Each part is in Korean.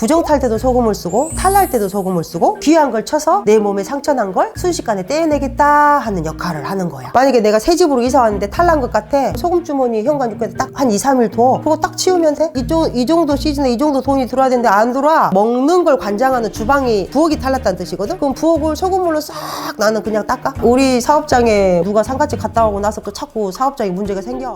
부정탈 때도 소금을 쓰고 탈날 때도 소금을 쓰고 귀한 걸 쳐서 내 몸에 상처난 걸 순식간에 떼어내겠다 하는 역할을 하는 거야. 만약에 내가 새 집으로 이사 왔는데 탈난 것 같아. 소금 주머니 현관 입구에 딱 한 2, 3일 둬. 그거 딱 치우면 돼? 이, 정- 이 정도 시즌에 이 정도 돈이 들어야 되는데 안 들어와. 먹는 걸 관장하는 주방이 부엌이 탈났다는 뜻이거든? 그럼 부엌을 소금물로 싹 나는 그냥 닦아. 우리 사업장에 누가 상가집 갔다 오고 나서 또 자꾸 사업장에 문제가 생겨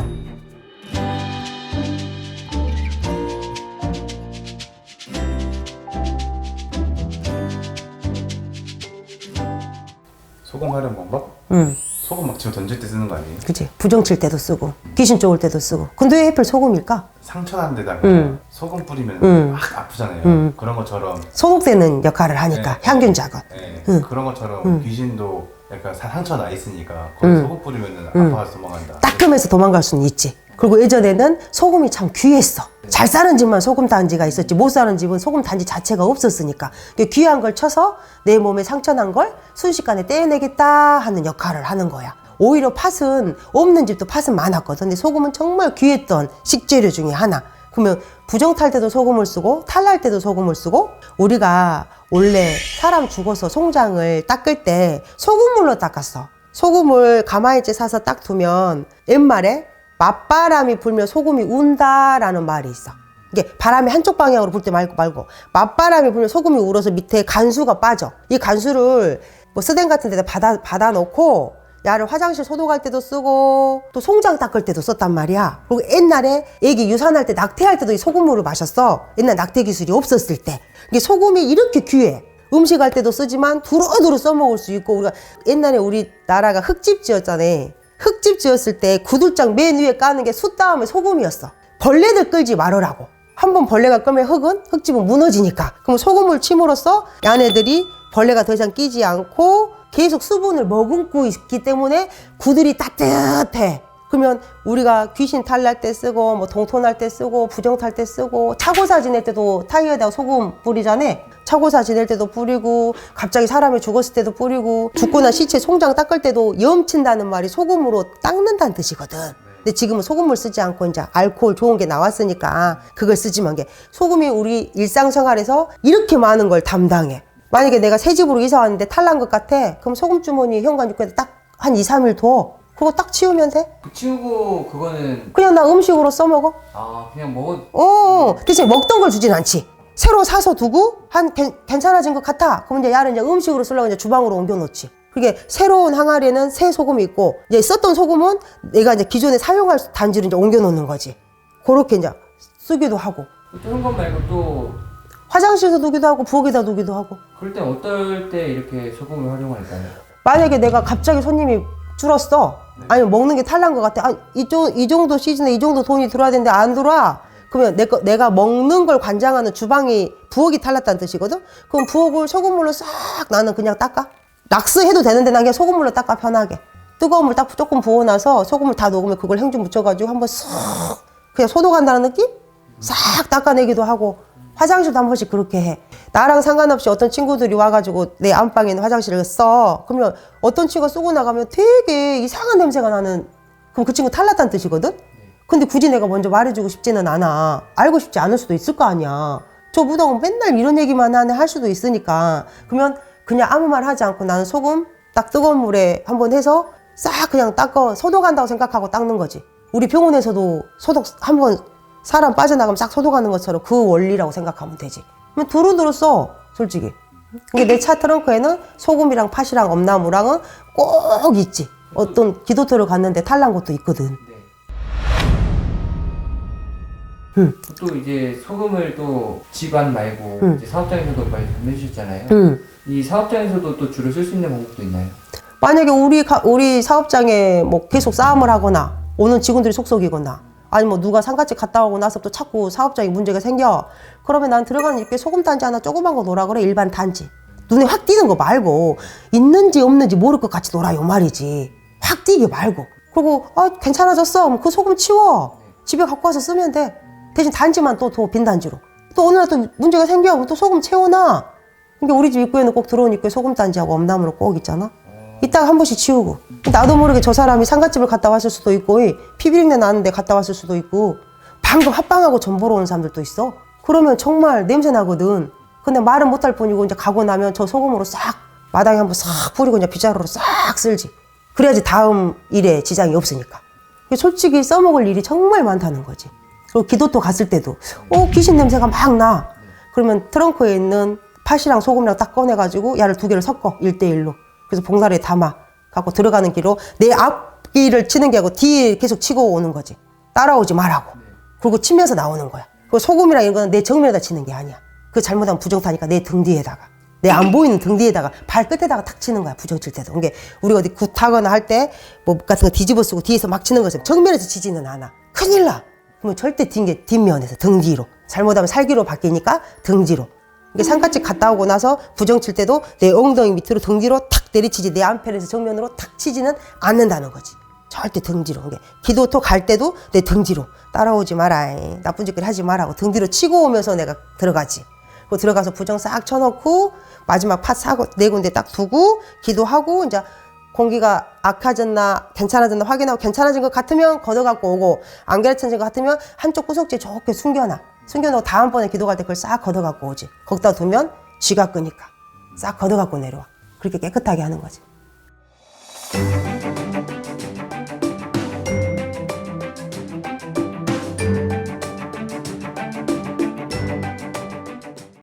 소금 활용 방법? 응 소금 막 지금 던질 때 쓰는 거 아니에요? 그치 부정 칠 때도 쓰고 귀신 쫓을 때도 쓰고 근데 왜 하필 소금일까? 상처 난 데다가 음. 소금 뿌리면 음. 막 아프잖아요. 음. 그런 것처럼 소독되는 역할을 하니까 네. 향균 작업 예, 음. 그런 것처럼 음. 귀신도 약간 사- 상처 나 있으니까 거기 음. 소금 뿌리면 음. 아파서 도망간다. 따끔해서 도망갈 수는 있지 그리고 예전에는 소금이 참 귀했어. 잘 사는 집만 소금 단지가 있었지 못 사는 집은 소금 단지 자체가 없었으니까. 그 귀한 걸 쳐서 내 몸에 상처난 걸 순식간에 떼어내겠다 하는 역할을 하는 거야. 오히려 팥은 없는 집도 팥은 많았거든. 근데 소금은 정말 귀했던 식재료 중에 하나. 그러면 부정탈 때도 소금을 쓰고 탈날 때도 소금을 쓰고 우리가 원래 사람 죽어서 송장을 닦을 때 소금물로 닦았어. 소금을 가마일째 사서 딱 두면 옛말에 맞바람이 불면 소금이 운다라는 말이 있어. 이게 바람이 한쪽 방향으로 불 때 말고 말고 맞바람이 불면 소금이 울어서 밑에 간수가 빠져. 이 간수를 뭐 스댕 같은 데다 받아 받아 놓고 야를 화장실 소독할 때도 쓰고 또 송장 닦을 때도 썼단 말이야. 그리고 옛날에 애기 유산할 때 낙태할 때도 이 소금물을 마셨어. 옛날 낙태 기술이 없었을 때. 이게 소금이 이렇게 귀해. 음식할 때도 쓰지만 두루두루 써먹을 수 있고 우리가 옛날에 우리 나라가 흙집지었잖아. 흙집 지었을 때 구들장 맨 위에 까는 게 숯 다음에 소금이었어. 벌레들 끌지 말으라고. 한번 벌레가 끌면 흙은 흙집은 무너지니까. 그럼 소금을 침으로써 야네들이 벌레가 더 이상 끼지 않고 계속 수분을 머금고 있기 때문에 구들이 따뜻해. 그러면 우리가 귀신 탈날 때 쓰고 뭐 동토날 때 쓰고 부정 탈 때 쓰고 차고사 지낼 때도 타이어에다가 소금 뿌리잖아. 차고사 지낼 때도 뿌리고 갑자기 사람이 죽었을 때도 뿌리고 난 시체 송장 닦을 때도 염친다는 말이 소금으로 닦는다는 뜻이거든. 근데 지금은 소금물 쓰지 않고 이제 알코올 좋은 게 나왔으니까 그걸 쓰지만 게 소금이 우리 일상생활에서 이렇게 많은 걸 담당해. 만약에 내가 새 집으로 이사 왔는데 탈난 것 같아. 그럼 소금 주머니 현관 입구에 딱 한 2, 3일 둬. 그거 딱 치우면 돼. 그 치우고 그거는 그냥 나 음식으로 써먹어. 아 그냥 먹어 어, 대신 먹던 걸 주진 않지. 새로 사서 두고 한 괜- 괜찮아진 것 같아. 그럼 이제 야를 이제 음식으로 쓰려고 이제 주방으로 옮겨 놓지. 그게 새로운 항아리에는 새 소금이 있고 이제 썼던 소금은 내가 이제 기존에 사용할 단지로 이제 옮겨 놓는 거지. 그렇게 이제 쓰기도 하고 뜨는 것 말고 또 화장실에서 두기도 하고 부엌에다 두기도 하고. 그럴 땐 어떨 때 이렇게 소금을 활용할까요? 만약에 내가 갑자기 손님이 줄었어. 아니면 먹는 게 탈난 것 같아. 아, 이, 정- 이 정도 시즌에 이 정도 돈이 들어야 되는데 안 들어와. 그러면 내 거, 내가 먹는 걸 관장하는 주방이 부엌이 탈났다는 뜻이거든? 그럼 부엌을 소금물로 싹 나는 그냥 닦아. 낙스해도 되는데 난 그냥 소금물로 닦아 편하게. 뜨거운 물 딱 조금 부어놔서 소금을 다 녹으면 그걸 행주 묻혀가지고 한번 싹 그냥 소독한다는 느낌? 싹 닦아내기도 하고 화장실도 한 번씩 그렇게 해. 나랑 상관없이 어떤 친구들이 와가지고 내 안방에 있는 화장실을 써. 그러면 어떤 친구가 쓰고 나가면 되게 이상한 냄새가 나는 그럼 그 친구 탈났다는 뜻이거든? 근데 굳이 내가 먼저 말해주고 싶지는 않아. 알고 싶지 않을 수도 있을 거 아니야. 저 무당은 맨날 이런 얘기만 하네 할 수도 있으니까. 그러면 그냥 아무 말 하지 않고 나는 소금 딱 뜨거운 물에 한번 해서 싹 그냥 닦아 소독한다고 생각하고 닦는 거지. 우리 병원에서도 소독 한번 사람 빠져나가면 싹 소독하는 것처럼 그 원리라고 생각하면 되지. 그럼 두루두루 써, 솔직히. 근데 내 차 트렁크에는 소금이랑 팥이랑 엄나무랑은 꼭 있지. 어떤 기도터를 갔는데 탈난 것도 있거든. 응. 또 이제 소금을 또 집안 말고 응. 이제 사업장에서도 말씀해주셨잖아요. 응. 이 사업장에서도 또 주로 쓸 수 있는 방법도 있나요? 만약에 우리 가- 우리 사업장에 뭐 계속 싸움을 하거나 오는 직원들이 속속이거나 아니 뭐 누가 상가집 갔다 오고 나서 또 자꾸 사업장에 문제가 생겨 그러면 난 들어가는 입구에 소금 단지 하나 조그만 거 놓으라 그래 일반 단지 눈에 확 띄는 거 말고 있는지 없는지 모를 것 같이 놀아 요 말이지 확 띄게 말고 그리고 아 괜찮아졌어 그 소금 치워 집에 갖고 와서 쓰면 돼 대신 단지만 또빈 단지로 또 어느 날 또 문제가 생겨 또 소금 채워놔 그러니까 우리 집 입구에는 꼭 들어온 입구에 소금 단지하고 엄나무로 꼭 있잖아 이따가 한 번씩 치우고 나도 모르게 저 사람이 상가집을 갔다 왔을 수도 있고 이 피비린내 나는데 갔다 왔을 수도 있고 방금 합방하고 전 보러 온 사람들도 있어 그러면 정말 냄새 나거든. 근데 말은 못할 뿐이고 이제 가고 나면 저 소금으로 싹 마당에 한번 싹 뿌리고 이제 빗자루로 싹 쓸지. 그래야지 다음 일에 지장이 없으니까. 솔직히 써먹을 일이 정말 많다는 거지. 그리고 기도토 갔을 때도 어 귀신 냄새가 막 나. 그러면 트렁크에 있는 팥이랑 소금이랑 딱 꺼내가지고 야를 두 개를 섞어 일대일로 그래서 봉다리에 담아 갖고 들어가는 길로 내 앞길을 치는 게 아니고 뒤에 계속 치고 오는 거지. 따라오지 말라고. 그리고 치면서 나오는 거야. 그 소금이랑 이런 거는 내 정면에다 치는 게 아니야. 그 잘못하면 부정타니까 내 등 뒤에다가. 내 안 보이는 등 뒤에다가 발끝에다가 탁 치는 거야 부정 칠 때도. 이게 우리 어디 굿하거나 할 때 뭐 같은 거 뒤집어 쓰고 뒤에서 막 치는 것은 정면에서 치지는 않아. 큰일 나. 그러면 절대 뒷게 뒷면에서 등 뒤로. 잘못하면 살기로 바뀌니까 등 뒤로. 이게 상가집 갔다 오고 나서 부정 칠 때도 내 엉덩이 밑으로 등 뒤로 탁 내리치지 내 안편에서 정면으로 탁 치지는 않는다는 거지. 절대 등 뒤로. 이게 기도토 갈 때도 내 등 뒤로 따라오지 마라. 이. 나쁜 짓거리 하지 말라고 등 뒤로 치고 오면서 내가 들어가지. 그 들어가서 부정 싹 쳐놓고 마지막 팥 사고 네 군데 딱 두고 기도하고 이제 공기가 악화졌나 괜찮아졌나 확인하고 괜찮아진 것 같으면 걷어갖고 오고 안 괜찮아진 것 같으면 한쪽 구석지에 좋게 숨겨놔. 숨겨놓고 다음번에 기도 갈때 그걸 싹 걷어갖고 오지. 거기다 두면 쥐가 끄니까 싹 걷어갖고 내려와. 그렇게 깨끗하게 하는 거지.